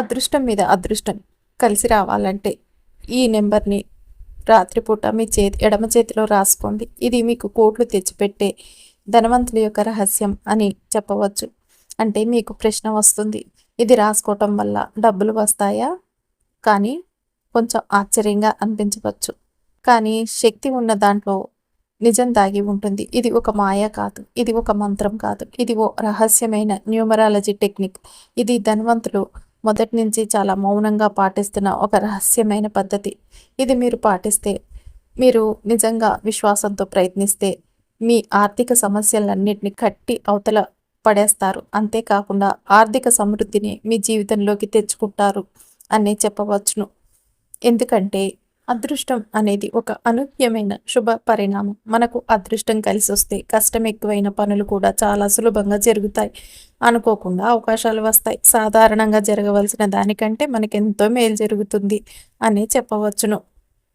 అదృష్టం మీద అదృష్టం కలిసి రావాలంటే ఈ నెంబర్ని రాత్రిపూట మీ చేతి ఎడమ చేతిలో రాసుకోండి. ఇది మీకు కోట్లు తెచ్చిపెట్టే ధనవంతుల యొక్క రహస్యం అని చెప్పవచ్చు. అంటే మీకు ప్రశ్న వస్తుంది ఇది రాసుకోవటం వల్ల డబ్బులు వస్తాయా? కానీ కొంచెం ఆశ్చర్యంగా అనిపించవచ్చు. కానీ శక్తి ఉన్న దాంట్లో నిజం దాగి ఉంటుంది. ఇది ఒక మాయ కాదు ఇది ఒక మంత్రం కాదు. ఇది ఓ రహస్యమైన న్యూమరాలజీ టెక్నిక్. ఇది ధనవంతులు మొదటి నుంచి చాలా మౌనంగా పాటిస్తున్న ఒక రహస్యమైన పద్ధతి. ఇది మీరు పాటిస్తే మీరు నిజంగా విశ్వాసంతో ప్రయత్నిస్తే మీ ఆర్థిక సమస్యలన్నింటినీ కట్టి అవతల పడేస్తారు. అంతేకాకుండా ఆర్థిక సమృద్ధిని మీ జీవితంలోకి తెచ్చుకుంటారు అనే చెప్పవచ్చును. ఎందుకంటే అదృష్టం అనేది ఒక అనూహ్యమైన శుభ పరిణామం. మనకు అదృష్టం కలిసి వస్తే కష్టం ఎక్కువైన పనులు కూడా చాలా సులభంగా జరుగుతాయి. అనుకోకుండా అవకాశాలు వస్తాయి. సాధారణంగా జరగవలసిన దానికంటే మనకెంతో మేలు జరుగుతుంది అని చెప్పవచ్చును.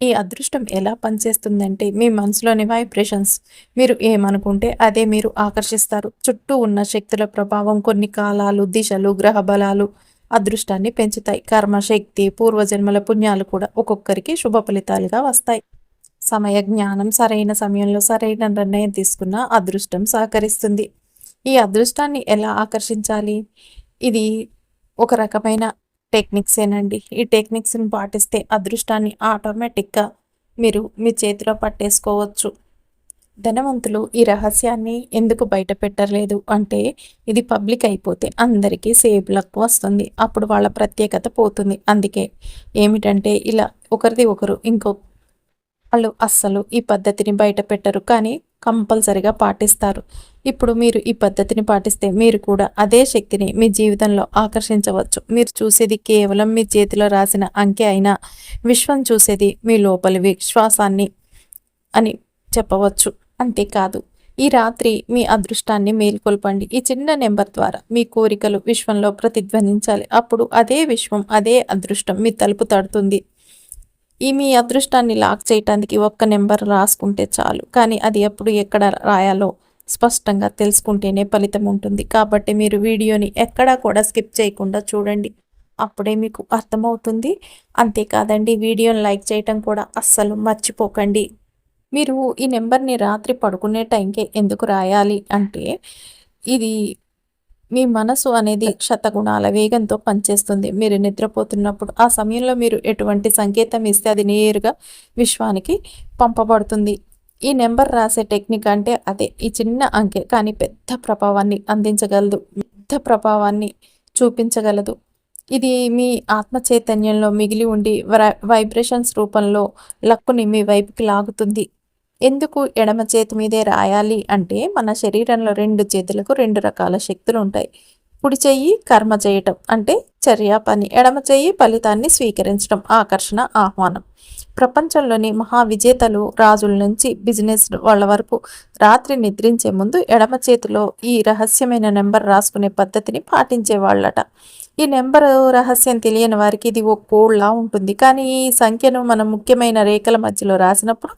ఈ అదృష్టం ఎలా పనిచేస్తుందంటే మీ మనసులోని వైబ్రేషన్స్. మీరు ఏమనుకుంటే అదే మీరు ఆకర్షిస్తారు. చుట్టూ ఉన్న శక్తుల ప్రభావం కొన్ని కాలాలు దిశలు గ్రహ బలాలు అదృష్టాన్ని పెంచుతాయి. కర్మశక్తి పూర్వజన్మల పుణ్యాలు కూడా ఒక్కొక్కరికి శుభ ఫలితాలుగా వస్తాయి. సమయ జ్ఞానం సరైన సమయంలో సరైన నిర్ణయం తీసుకున్న అదృష్టం సహకరిస్తుంది. ఈ అదృష్టాన్ని ఎలా ఆకర్షించాలి? ఇది ఒక రకమైన టెక్నిక్సేనండి ఈ టెక్నిక్స్ని పాటిస్తే అదృష్టాన్ని ఆటోమేటిక్గా మీరు మీ చేతిలో పట్టేసుకోవచ్చు. ధనవంతులు ఈ రహస్యాన్ని ఎందుకు బయట పెట్టలేదు అంటే ఇది పబ్లిక్ అయిపోతే అందరికీ సేవ్ లక్ వస్తుంది అప్పుడు వాళ్ళ ప్రత్యేకత పోతుంది. అందుకే ఏమిటంటే ఇలా ఒకరిది ఒకరు ఇంకో వాళ్ళు అస్సలు ఈ పద్ధతిని బయట పెట్టరు కానీ కంపల్సరిగా పాటిస్తారు. ఇప్పుడు మీరు ఈ పద్ధతిని పాటిస్తే మీరు కూడా అదే శక్తిని మీ జీవితంలో ఆకర్షించవచ్చు. మీరు చూసేది కేవలం మీ చేతిలో రాసిన అంకె అయినా విశ్వం చూసేది మీ లోపలి విశ్వాసాన్ని అని చెప్పవచ్చు. అంతేకాదు. ఈ రాత్రి మీ అదృష్టాన్ని మేల్కొల్పండి. ఈ చిన్న నెంబర్ ద్వారా మీ కోరికలు విశ్వంలో ప్రతిధ్వనించాలి. అప్పుడు అదే విశ్వం అదే అదృష్టం మీ తలుపు తడుతుంది. ఈ మీ అదృష్టాన్ని లాక్ చేయటానికి ఒక్క నెంబర్ రాసుకుంటే చాలు. కానీ అది ఎప్పుడు ఎక్కడ రాయాలో స్పష్టంగా తెలుసుకుంటేనే ఫలితం ఉంటుంది. కాబట్టి మీరు వీడియోని ఎక్కడా కూడా స్కిప్ చేయకుండా చూడండి. అప్పుడే మీకు అర్థమవుతుంది. అంతేకాదండి వీడియోని లైక్ చేయటం కూడా అస్సలు మర్చిపోకండి. మీరు ఈ నెంబర్ని రాత్రి పడుకునే టైంకే ఎందుకు రాయాలి అంటే ఇది మీ మనసు అనేది శతగుణాల వేగంతో పనిచేస్తుంది. మీరు నిద్రపోతున్నప్పుడు ఆ సమయంలో మీరు ఎటువంటి సంకేతం ఇస్తే అది నేరుగా విశ్వానికి పంపబడుతుంది. ఈ నెంబర్ రాసే టెక్నిక్ అంటే అదే. ఈ చిన్న అంకె కానీ పెద్ద ప్రభావాన్ని అందించగలదు. పెద్ద ప్రభావాన్ని చూపించగలదు. ఇది మీ ఆత్మ చైతన్యంలో మిగిలి ఉండి వైబ్రేషన్స్ రూపంలో లక్కుని మీ వైపుకి లాగుతుంది. ఎందుకు ఎడమ చేతి మీదే రాయాలి అంటే మన శరీరంలో రెండు చేతులకు రెండు రకాల శక్తులు ఉంటాయి. కుడి చెయ్యి కర్మ చేయటం అంటే చర్య పని. ఎడమ చెయ్యి ఫలితాన్ని స్వీకరించడం ఆకర్షణ ఆహ్వానం. ప్రపంచంలోని మహా విజేతలు రాజుల నుంచి బిజినెస్ వాళ్ళ వరకు రాత్రి నిద్రించే ముందు ఎడమ చేతిలో ఈ రహస్యమైన నెంబర్ రాసుకునే పద్ధతిని పాటించే వాళ్ళట. ఈ నెంబరు రహస్యం తెలియని వారికి ఇది ఒక కోడ్లా ఉంటుంది. కానీ ఈ సంఖ్యను మనం ముఖ్యమైన రేఖల మధ్యలో రాసినప్పుడు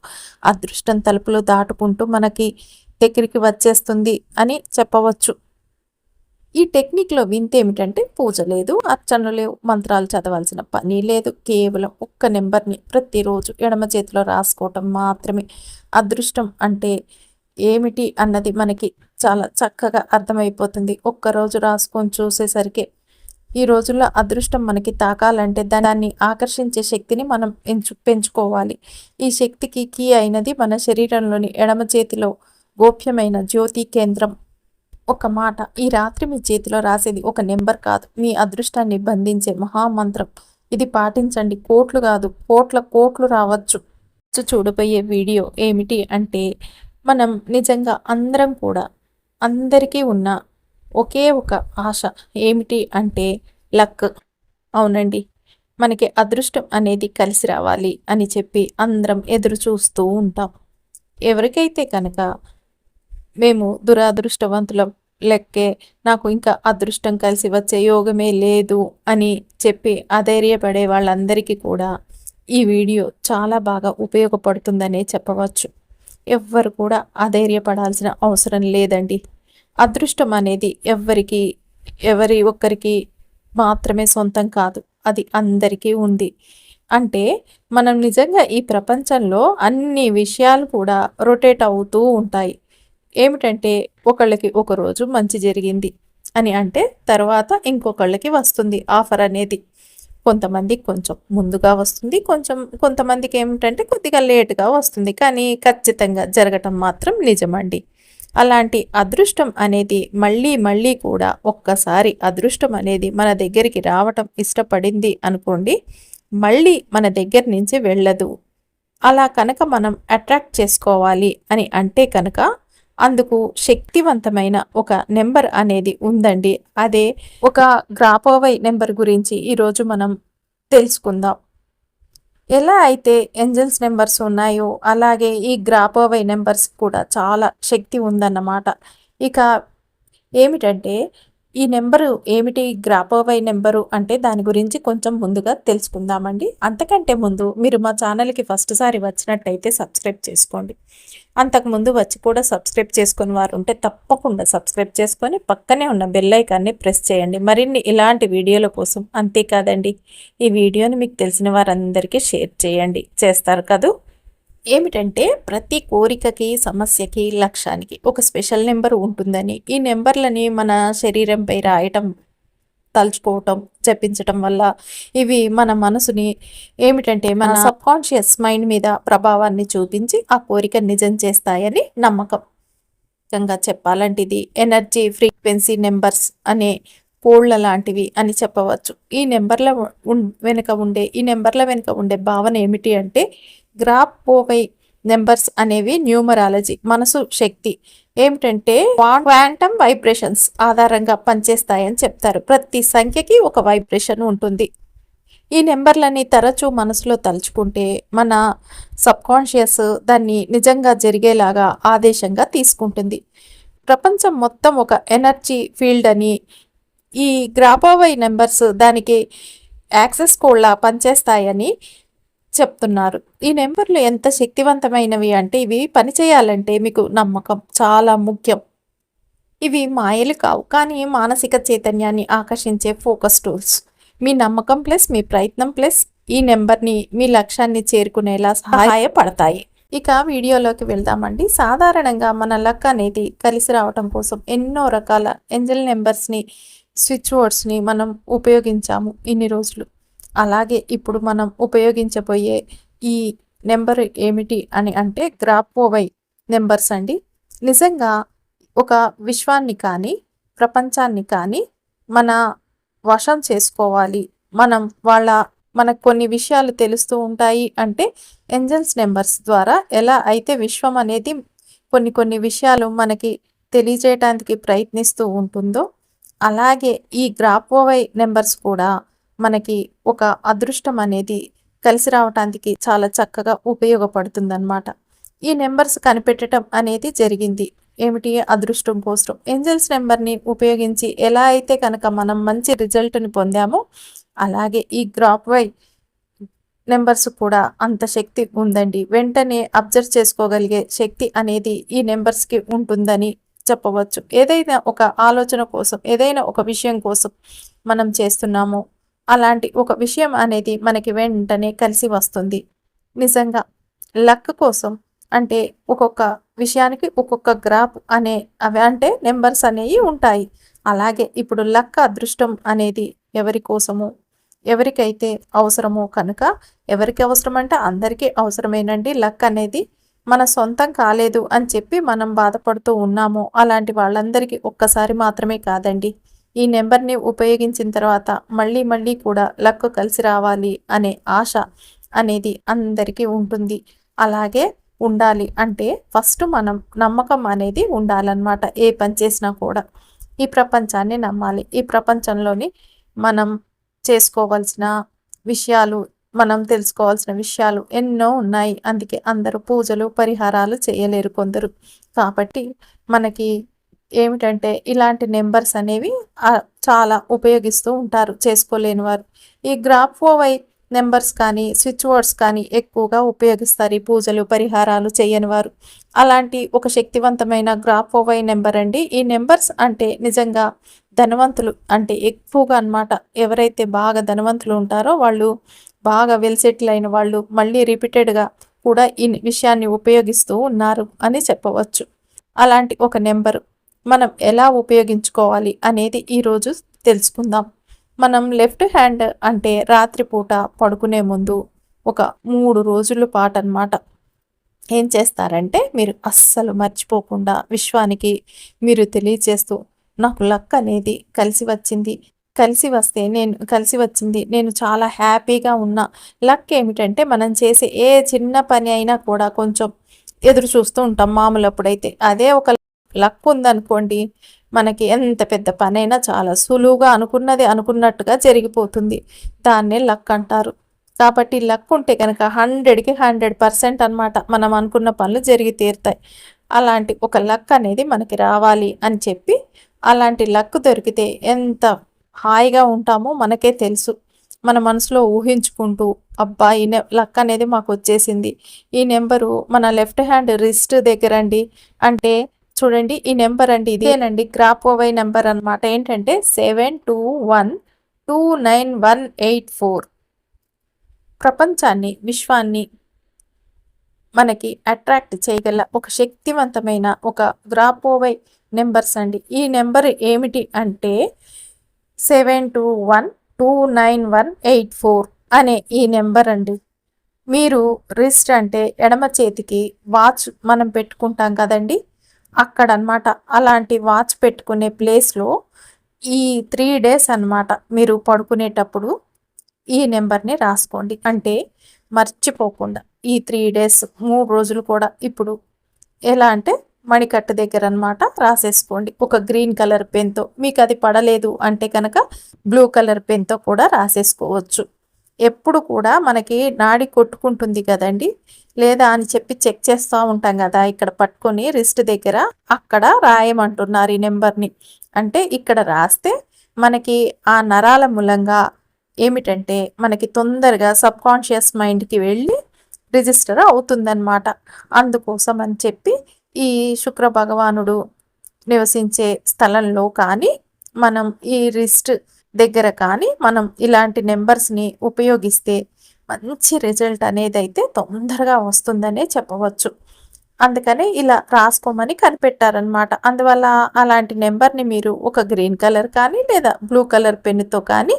అదృష్టం తలుపులు దాటుకుంటూ మనకి దగ్గరికి వచ్చేస్తుంది అని చెప్పవచ్చు. ఈ టెక్నిక్లో వింత ఏమిటంటే పూజ లేదు అర్చనలు లేవు మంత్రాలు చదవాల్సిన పని లేదు. కేవలం ఒక్క నెంబర్ని ప్రతిరోజు ఎడమ చేతిలో రాసుకోవటం మాత్రమే అదృష్టం అంటే ఏమిటి అన్నది మనకి చాలా చక్కగా అర్థమైపోతుంది. ఒక్కరోజు రాసుకొని చూసేసరికి ఈ రోజుల్లో అదృష్టం మనకి తాకాలంటే దాన్ని ఆకర్షించే శక్తిని మనం ఎంచు పెంచుకోవాలి. ఈ శక్తికి కీ అయినది మన శరీరంలోని ఎడమ చేతిలో గోప్యమైన జ్యోతి కేంద్రం. ఒక మాట ఈ రాత్రి మీ చేతిలో రాసేది ఒక నెంబర్ కాదు. మీ అదృష్టాన్ని బంధించే మహామంత్రం. ఇది పాటించండి. కోట్లు కాదు కోట్ల కోట్లు రావచ్చు. చూడబోయే వీడియో ఏమిటి అంటే మనం నిజంగా అందరం కూడా అందరికీ ఉన్న ఒకే ఒక ఆశ ఏమిటి అంటే లక్. అవునండి. మనకి అదృష్టం అనేది కలిసి రావాలి అని చెప్పి అందరం ఎదురు చూస్తూ ఉంటాం. ఎవరికైతే కనుక మేము దురాదృష్టవంతులం లెక్కే నాకు ఇంకా అదృష్టం కలిసి వచ్చే యోగమే లేదు అని చెప్పి అధైర్యపడే వాళ్ళందరికీ కూడా ఈ వీడియో చాలా బాగా ఉపయోగపడుతుందనే చెప్పవచ్చు. ఎవ్వరు కూడా అధైర్యపడాల్సిన అవసరం లేదండి. అదృష్టం అనేది ఎవ్వరికి ఎవరి ఒక్కరికి మాత్రమే సొంతం కాదు. అది అందరికీ ఉంది. అంటే మనం నిజంగా ఈ ప్రపంచంలో అన్ని విషయాలు కూడా రొటేట్ అవుతూ ఉంటాయి. ఏమిటంటే ఒకళ్ళకి ఒకరోజు మంచి జరిగింది అని అంటే తర్వాత ఇంకొకళ్ళకి వస్తుంది ఆఫర్ అనేది. కొంతమందికి కొంచెం ముందుగా వస్తుంది కొంచెం కొంతమందికి ఏమిటంటే కొద్దిగా లేటుగా వస్తుంది. కానీ ఖచ్చితంగా జరగటం మాత్రం నిజమండి. అలాంటి అదృష్టం అనేది మళ్ళీ మళ్ళీ కూడా ఒక్కసారి అదృష్టం అనేది మన దగ్గరికి రావటం ఇష్టపడింది అనుకోండి మళ్ళీ మన దగ్గర నుంచి వెళ్ళదు. అలా కనుక మనం అట్రాక్ట్ చేసుకోవాలి అని అంటే కనుక అందుకు శక్తివంతమైన ఒక నెంబర్ అనేది ఉందండి. అదే ఒక గ్రాపోవై నెంబర్ గురించి ఈరోజు మనం తెలుసుకుందాం. ఎలా అయితే ఏంజల్స్ నెంబర్స్ ఉన్నాయో అలాగే ఈ గ్రాపోవై నెంబర్స్ కూడా చాలా శక్తి ఉందన్నమాట. ఇక ఏమిటంటే ఈ నెంబరు ఏమిటి? గ్రాపోవై నెంబరు అంటే దాని గురించి కొంచెం ముందుగా తెలుసుకుందామండి. అంతకంటే ముందు మీరు మా ఛానల్కి ఫస్ట్ సారి వచ్చినట్టయితే సబ్స్క్రైబ్ చేసుకోండి. అంతకుముందు వచ్చి కూడా సబ్స్క్రైబ్ చేసుకుని వారు ఉంటే తప్పకుండా సబ్స్క్రైబ్ చేసుకొని పక్కనే ఉన్న బెల్ ఐకాన్ని ప్రెస్ చేయండి. మరిన్ని ఇలాంటి వీడియోల కోసం అంతేకాదండి. ఈ వీడియోని మీకు తెలిసిన వారందరికీ షేర్ చేయండి. చేస్తారు కదూ? ఏమిటంటే ప్రతి కోరికకి సమస్యకి లక్ష్యానికి ఒక స్పెషల్ నెంబర్ ఉంటుందని. ఈ నెంబర్లని మన శరీరంపై రాయటం తలుచుకోవటం చెప్పించటం వల్ల ఇవి మన మనసుని ఏమిటంటే మన సబ్ కాన్షియస్ మైండ్ మీద ప్రభావాన్ని చూపించి ఆ కోరిక నిజం చేస్తాయని నమ్మకం. ముఖ్యంగా చెప్పాలంటే ఇది ఎనర్జీ ఫ్రీక్వెన్సీ నెంబర్స్ అనే కోళ్ళ లాంటివి అని చెప్పవచ్చు. ఈ నెంబర్ల వెనుక ఉండే ఈ నెంబర్ల వెనుక ఉండే భావన ఏమిటి అంటే గ్రాపోవై నెంబర్స్ అనేవి న్యూమరాలజీ మనసు శక్తి. ఏమిటంటే క్వాంటమ్ వైబ్రేషన్స్ ఆధారంగా పనిచేస్తాయని చెప్తారు. ప్రతి సంఖ్యకి ఒక వైబ్రేషన్ ఉంటుంది. ఈ నెంబర్లని తరచూ మనసులో తలుచుకుంటే మన సబ్కాన్షియస్ దాన్ని నిజంగా జరిగేలాగా ఆదేశంగా తీసుకుంటుంది. ప్రపంచం మొత్తం ఒక ఎనర్జీ ఫీల్డ్ అని ఈ గ్రాపోవై నెంబర్స్ దానికి యాక్సెస్ కోడ్లా పనిచేస్తాయని చెప్తున్నారు. ఈ నెంబర్లు ఎంత శక్తివంతమైనవి అంటే ఇవి పనిచేయాలంటే మీకు నమ్మకం చాలా ముఖ్యం. ఇవి మాయలు కావు. కానీ మానసిక చైతన్యాన్ని ఆకర్షించే ఫోకస్ టూల్స్. మీ నమ్మకం ప్లస్ మీ ప్రయత్నం ప్లస్ ఈ నెంబర్ని మీ లక్ష్యాన్ని చేరుకునేలా సహాయపడతాయి. ఇక వీడియోలోకి వెళ్దామండి. సాధారణంగా మన లక్ అనేది కలిసి రావటం కోసం ఎన్నో రకాల ఏంజల్ నెంబర్స్ని స్విచ్ బోర్డ్స్ని మనం ఉపయోగించాము ఇన్ని రోజులు. అలాగే ఇప్పుడు మనం ఉపయోగించబోయే ఈ నెంబర్ ఏమిటి అని అంటే గ్రాపోవై నెంబర్స్ అండి. నిజంగా ఒక విశ్వాన్ని కానీ ప్రపంచాన్ని కానీ మన వశం చేసుకోవాలి. మనం వాళ్ళ మనకు కొన్ని విషయాలు తెలుస్తూ ఉంటాయి అంటే ఏంజల్స్ నెంబర్స్ ద్వారా ఎలా అయితే విశ్వం అనేది కొన్ని కొన్ని విషయాలు మనకి తెలియజేయడానికి ప్రయత్నిస్తూ ఉంటుందో అలాగే ఈ గ్రాపోవై నెంబర్స్ కూడా మనకి ఒక అదృష్టం అనేది కలిసి రావటానికి చాలా చక్కగా ఉపయోగపడుతుందన్నమాట. ఈ నెంబర్స్ కనిపెట్టడం అనేది జరిగింది. ఏమిటి? అదృష్టం కోసం. ఏంజల్స్ నెంబర్ని ఉపయోగించి ఎలా అయితే కనుక మనం మంచి రిజల్ట్ని పొందామో అలాగే ఈ గ్రాప్ వై నెంబర్స్ కూడా అంత శక్తి ఉందండి. వెంటనే అబ్జర్వ్ చేసుకోగలిగే శక్తి అనేది ఈ నెంబర్స్కి ఉంటుందని చెప్పవచ్చు. ఏదైనా ఒక ఆలోచన కోసం ఏదైనా ఒక విషయం కోసం మనం చేస్తున్నామో అలాంటి ఒక విషయం అనేది మనకి వెంటనే కలిసి వస్తుంది. నిజంగా లక్ కోసం అంటే ఒక్కొక్క విషయానికి ఒక్కొక్క గ్రాఫ్ అనే అవి అంటే నెంబర్స్ అనేవి ఉంటాయి. అలాగే ఇప్పుడు లక్ అదృష్టం అనేది ఎవరి కోసము ఎవరికైతే అవసరమో కనుక ఎవరికి అవసరం అంటే అందరికీ అవసరమేనండి. లక్ అనేది మన సొంతం కాలేదు అని చెప్పి మనం బాధపడుతూ ఉన్నామో అలాంటి వాళ్ళందరికీ ఒక్కసారి మాత్రమే కాదండి. ఈ నెంబర్ని ఉపయోగించిన తర్వాత మళ్ళీ మళ్ళీ కూడా లక్ కలిసి రావాలి అనే ఆశ అనేది అందరికీ ఉంటుంది. అలాగే ఉండాలి అంటే ఫస్ట్ మనం నమ్మకం అనేది ఉండాలన్నమాట ఏ పని చేసినా కూడా. ఈ ప్రపంచాన్ని నమ్మాలి. ఈ ప్రపంచంలోని మనం చేసుకోవాల్సిన విషయాలు మనం తెలుసుకోవాల్సిన విషయాలు ఎన్నో ఉన్నాయి. అందుకే అందరూ పూజలు పరిహారాలు చేయలేరు కొందరు. కాబట్టి మనకి ఏమిటంటే ఇలాంటి నెంబర్స్ అనేవి చాలా ఉపయోగిస్తూ ఉంటారు చేసుకోలేని వారు. ఈ గ్రాఫోవై నెంబర్స్ కానీ స్విచ్ వర్డ్స్ కానీ ఎక్కువగా ఉపయోగిస్తారు ఈ పూజలు పరిహారాలు చేయని వారు. అలాంటి ఒక శక్తివంతమైన గ్రాఫోవై నెంబర్ అండి. ఈ నెంబర్స్ అంటే నిజంగా ధనవంతులు అంటే ఎక్కువగా అనమాట ఎవరైతే బాగా ధనవంతులు ఉంటారో వాళ్ళు బాగా వెల్ సెటిల్ అయిన వాళ్ళు మళ్ళీ రిపీటెడ్గా కూడా ఈ విషయాన్ని ఉపయోగిస్తూ ఉన్నారు అని చెప్పవచ్చు. అలాంటి ఒక నెంబరు మనం ఎలా ఉపయోగించుకోవాలి అనేది ఈరోజు తెలుసుకుందాం. మనం లెఫ్ట్ హ్యాండ్ అంటే రాత్రిపూట పడుకునే ముందు ఒక మూడు రోజుల పాటు అనమాట ఏం చేస్తారంటే మీరు అస్సలు మర్చిపోకుండా విశ్వానికి మీరు తెలియచేస్తూ నాకు లక్ అనేది కలిసి వచ్చింది కలిసి వస్తే నేను కలిసి వచ్చింది నేను చాలా హ్యాపీగా ఉన్నా. లక్ ఏమిటంటే మనం చేసే ఏ చిన్న పని అయినా కూడా కొంచెం ఎదురు చూస్తూ ఉంటాం మామూలు అప్పుడైతే అదే ఒక లక్ ఉందనుకోండి మనకి ఎంత పెద్ద పనైనా చాలా సులువుగా అనుకున్నది అనుకున్నట్టుగా జరిగిపోతుంది. దాన్నే లక్ అంటారు. కాబట్టి లక్ ఉంటే కనుక హండ్రెడ్కి హండ్రెడ్ పర్సెంట్ అనమాట మనం అనుకున్న పనులు జరిగి తీరుతాయి. అలాంటి ఒక లక్ అనేది మనకి రావాలి అని చెప్పి అలాంటి లక్ దొరికితే ఎంత హాయిగా ఉంటామో మనకే తెలుసు. మన మనసులో ఊహించుకుంటూ అబ్బా ఈ లక్ అనేది మాకు వచ్చేసింది. ఈ నెంబరు మన లెఫ్ట్ హ్యాండ్ రిస్ట్ దగ్గర అండి. అంటే చూడండి ఈ నెంబర్ అండి ఇదేనండి ఓవై నెంబర్ అనమాట ఏంటంటే seven two one two nine one eight four. ప్రపంచాన్ని విశ్వాన్ని మనకి అట్రాక్ట్ చేయగల ఒక శక్తివంతమైన ఒక గ్రాపోవై నెంబర్స్ అండి. ఈ నెంబర్ ఏమిటి అంటే seven two one two nine one eight four అనే ఈ నెంబర్ అండి. మీరు రిస్ట్ అంటే ఎడమ చేతికి వాచ్ మనం పెట్టుకుంటాం కదండి. అక్కడ అనమాట అలాంటి వాచ్ పెట్టుకునే ప్లేస్లో ఈ త్రీ డేస్ అనమాట మీరు పడుకునేటప్పుడు ఈ నెంబర్ని రాసుకోండి. అంటే మర్చిపోకుండా ఈ త్రీ డేస్ మూడు రోజులు కూడా ఇప్పుడు ఎలా అంటే మణికట్టు దగ్గర అనమాట రాసేసుకోండి. ఒక గ్రీన్ కలర్ పెన్తో మీకు అది పడలేదు అంటే కనుక బ్లూ కలర్ పెన్తో కూడా రాసేసుకోవచ్చు. ఎప్పుడు కూడా మనకి నాడి కొట్టుకుంటుంది కదండి. లేదా అని చెప్పి చెక్ చేస్తూ ఉంటాం కదా ఇక్కడ పట్టుకొని రిస్ట్ దగ్గర అక్కడ రాయమంటున్నారు ఈ నెంబర్ని. అంటే ఇక్కడ రాస్తే మనకి ఆ నరాల మూలంగా ఏమిటంటే మనకి తొందరగా సబ్ కాన్షియస్ మైండ్కి వెళ్ళి రిజిస్టర్ అవుతుందన్నమాట. అందుకోసం అని చెప్పి ఈ శుక్ర భగవానుడు నివసించే స్థలంలో కానీ మనం ఈ రిస్ట్ దగ్గర కానీ మనం ఇలాంటి నెంబర్స్ని ఉపయోగిస్తే మంచి రిజల్ట్ అనేది అయితే తొందరగా వస్తుందనే చెప్పవచ్చు. అందుకని ఇలా రాసుకోమని కనిపెట్టారనమాట అందువల్ల అలాంటి నెంబర్ని మీరు ఒక గ్రీన్ కలర్ కానీ లేదా బ్లూ కలర్ పెన్నుతో కానీ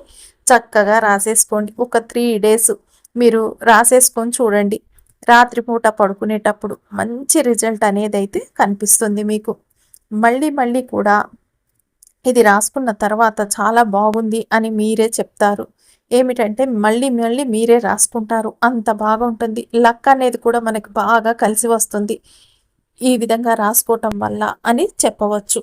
చక్కగా రాసేసుకోండి. ఒక త్రీ డేస్ మీరు రాసేసుకొని చూడండి. రాత్రిపూట పడుకునేటప్పుడు మంచి రిజల్ట్ అనేది అయితే కనిపిస్తుంది మీకు. మళ్ళీ మళ్ళీ కూడా ఇది రాసుకున్న తర్వాత చాలా బాగుంది అని మీరే చెప్తారు. ఏమిటంటే మళ్ళీ మళ్ళీ మీరే రాసుకుంటారు. అంత బాగుంటుంది. లక్ అనేది కూడా మనకి బాగా కలిసి వస్తుంది. ఈ విధంగా రాసుకోవటం వల్ల అని చెప్పవచ్చు.